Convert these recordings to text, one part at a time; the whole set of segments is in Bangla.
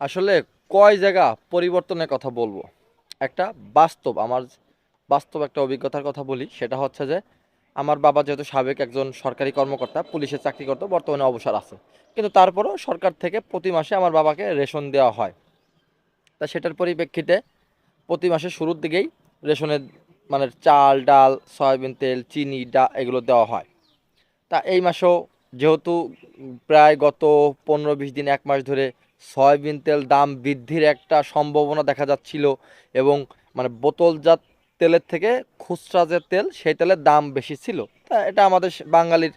আসলে কয় জায়গা পরিবর্তনের কথা বলব? একটা, বাস্তব, আমার বাস্তব একটা অভিজ্ঞতার কথা বলি। সেটা হচ্ছে যে, আমার বাবা যেহেতু সাবেক একজন সরকারি কর্মকর্তা পুলিশের চাকরি করতো, বর্তমানে অবসর আছে। কিন্তু তারপরেও সরকার থেকে প্রতি মাসে আমার বাবাকে রেশন দেওয়া হয়। তা সেটার পরিপ্রেক্ষিতে প্রতি মাসের শুরুর দিকেই রেশনের মানে চাল, ডাল, সয়াবিন তেল, চিনি, ডা, এগুলো দেওয়া হয়। তা এই মাসেও যেহেতু প্রায় গত পনেরো বিশ দিন, এক মাস ধরে সয়াবিন তেল দাম বৃদ্ধির একটা সম্ভাবনা দেখা যাচ্ছিল এবং মানে বোতলজাত তেলের থেকে খুচরা যে তেল, সেই তেলের দাম বেশি ছিল। তা এটা আমাদের বাঙালির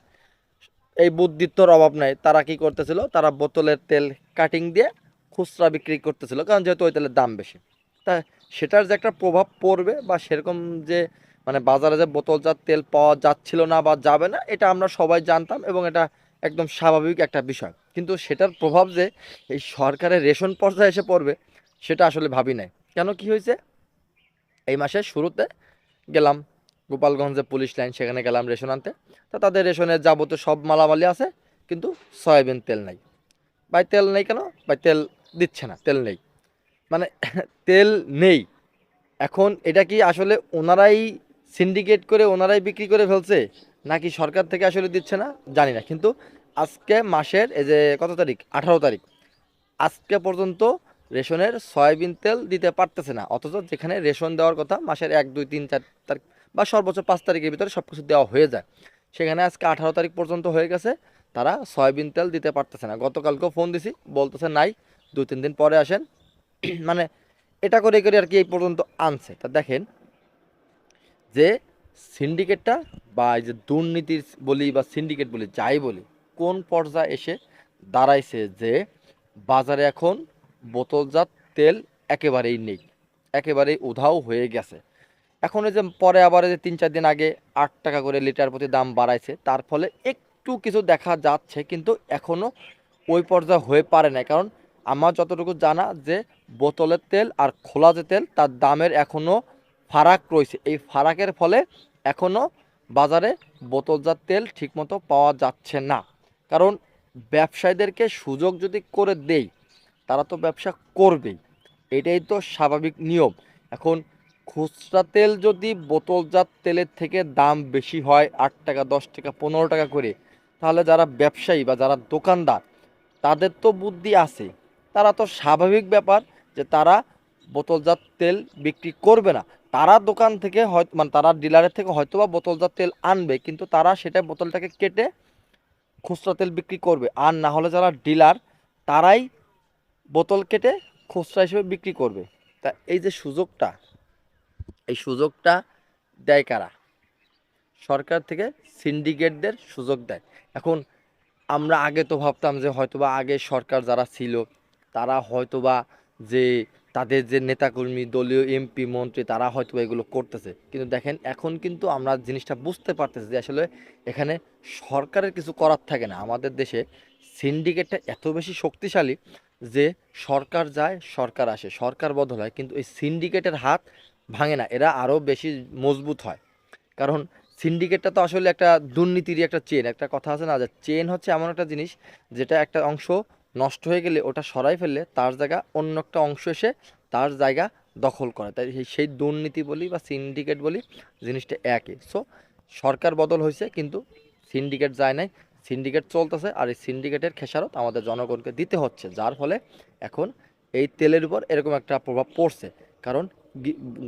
এই বুদ্ধিত্বর অভাব নাই। তারা কি করতেছিল? তারা বোতলের তেল কাটিং দিয়ে খুচরা বিক্রি করতেছিল, কারণ যেহেতু ওই তেলের দাম বেশি। তা সেটার যে একটা প্রভাব পড়বে বা সেরকম যে মানে বাজারে যে বোতলজাত তেল পাওয়া যাচ্ছিল না বা যাবে না, এটা আমরা সবাই জানতাম এবং এটা একদম স্বাভাবিক একটা বিষয়। কিন্তু সেটার প্রভাব যে এই সরকারের রেশন পর্যায়ে এসে পড়বে, সেটা আসলে ভাবি নাই। কেন কি হয়েছে? এই মাসের শুরুতে গেলাম গোপালগঞ্জে পুলিশ লাইন, সেখানে গেলাম রেশন আনতে। তা তাদের রেশনের যাবতীয় সব মালামালি আছে, কিন্তু সয়াবিন তেল নাই। ভাই, তেল নেই কেন? ভাই, তেল দিচ্ছে না, তেল নেই। মানে তেল নেই। এখন এটা কি আসলে ওনারাই সিন্ডিকেট করে, ওনারাই বিক্রি করে ফেলছে? নাকি সরকার থেকে আসলে দিচ্ছে না? জানি না। কিন্তু আজকে মাসের এই যে কত তারিখ? আঠারো তারিখ। আজকে পর্যন্ত রেশনের সয়াবিন তেল দিতে পারতেছে না। অথচ যেখানে রেশন দেওয়ার কথা মাসের এক, দুই, তিন, চার তারিখ বা সর্বোচ্চ পাঁচ তারিখের ভিতরে সব কিছু দেওয়া হয়ে যায়। সেখানে আজকে আঠারো তারিখ পর্যন্ত হয়ে গেছে। তারা সয়াবিন তেল দিতে পারতেছে না। গতকালকেও ফোন দিছি, বলতেছে নাই। দুই, তিন দিন পরে আসেন। মানে এটা করে করে আর কি এই পর্যন্ত আনছে। তা দেখেন যে সিন্ডিকেটটা বা এই যে দুর্নীতির বলি বা সিন্ডিকেট বলি, যাই বলি, কোন পর্যায়ে এসে দাঁড়াইছে যে বাজারে এখন বোতলজাত তেল একেবারেই নেই, একেবারেই উধাও হয়ে গেছে। এখন যে পরে আবার যে তিন চার দিন আগে আট টাকা করে লিটার প্রতি দাম বাড়াইছে, তার ফলে একটু কিছু দেখা যাচ্ছে, কিন্তু এখনও ওই পর্যায়ে হয়ে পারে না কারণ আমার যতটুকু জানা যে বোতলের তেল আর খোলা যে তেল, তার দামের এখনও ফারাক রয়েছে। এই ফারাকের ফলে এখনও বাজারে বোতলজাত তেল ঠিকমতো পাওয়া যাচ্ছে না। কারণ ব্যবসায়ীদেরকে সুযোগ যদি করে দেই, তারা তো ব্যবসা করবেই। এটাই তো স্বাভাবিক নিয়ম। এখন খুচরা তেল যদি বোতলজাত তেলের থেকে দাম বেশি হয়, আট টাকা, দশ টাকা, পনেরো টাকা করে, তাহলে যারা ব্যবসায়ী বা যারা দোকানদার, তাদের তো বুদ্ধি আছে। তারা তো স্বাভাবিক ব্যাপার যে তারা বোতলজাত তেল বিক্রি করবে না। তারা দোকান থেকে হয় মানে তারা ডিলারের থেকে হয়তো বা বোতলজাত তেল আনবে, কিন্তু তারা সেটা বোতলটাকে কেটে খুচরা তেল বিক্রি করবে। আর না হলে যারা ডিলার, তারাই বোতল কেটে খুচরা হিসেবে বিক্রি করবে। তা এই যে সুযোগটা, এই সুযোগটা দেয় কারা? সরকার থেকে সিন্ডিকেটদের সুযোগ দেয়। এখন আমরা আগে তো ভাবতাম যে হয়তোবা আগে সরকার যারা ছিল, তারা হয়তোবা যে তাদের যে নেতাকর্মী, দলীয় এমপি, মন্ত্রী, তারা হয়তো এগুলো করতেছে। কিন্তু দেখেন, এখন কিন্তু আমরা জিনিসটা বুঝতে পারতেছি যে আসলে এখানে সরকারের কিছু করার থাকে না। আমাদের দেশে সিন্ডিকেটটা এত বেশি শক্তিশালী যে সরকার যায়, সরকার আসে, সরকার বদল হয়, কিন্তু এই সিন্ডিকেটের হাত ভাঙে না। এরা আরও বেশি মজবুত হয়। কারণ সিন্ডিকেটটা তো আসলে একটা দুর্নীতিরই একটা চেন একটা কথা আছে না যে চেন হচ্ছে এমন একটা জিনিস যেটা একটা অংশ নষ্ট হয়ে গেলে ওটা সরাই ফেললে তার জায়গা অন্য একটা অংশ এসে তার জায়গা দখল করে। তাই সেই- দুর্নীতি বলি বা সিন্ডিকেট বলি জিনিসটা একই। সো সরকার বদল হয়েছে কিন্তু সিন্ডিকেট যায় নাই। সিন্ডিকেট চলতেছে আর এই সিন্ডিকেটের খেসারত আমাদের জনগণকে দিতে হচ্ছে, যার ফলে এখন এই তেলের উপর এরকম একটা প্রভাব পড়ছে। কারণ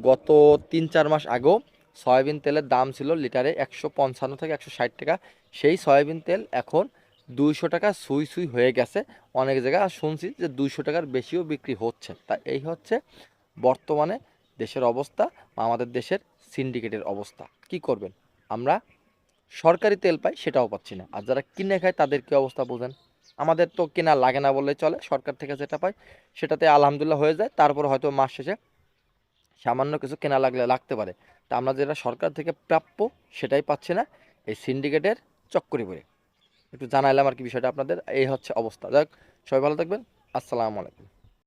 গত তিন চার মাস আগেও সয়াবিন তেলের দাম ছিল লিটারে একশো পঞ্চান্ন থেকে একশো ষাট টাকা। সেই সয়াবিন তেল এখন দুইশো টাকা সুই সুই হয়ে গেছে। অনেক জায়গায় শুনছি যে দুইশো টাকার বেশিও বিক্রি হচ্ছে। তা এই হচ্ছে বর্তমানে দেশের অবস্থা আমাদের দেশের সিন্ডিকেটের অবস্থা। কি করবেন? আমরা সরকারি তেল পাই সেটাও পাচ্ছি না। আর যারা কিনে খায় তাদের কি অবস্থা বোঝেন? আমাদের তো কেনা লাগে না বললে চলে। সরকার থেকে যেটা পাই সেটাতে আলহামদুলিল্লাহ হয়ে যায়। তারপর হয়তো মাস শেষে সামান্য কিছু কেনা লাগলে লাগতে পারে। তা আমরা যেটা সরকার থেকে প্রাপ্য সেটাই পাচ্ছি না। এই সিন্ডিকেটের চক্করি পড়ে। একটু জানাইলাম আর কি বিষয়টা আপনাদের। এই হচ্ছে অবস্থা। যাক সবাই ভালো থাকবেন। আসসালামু আলাইকুম।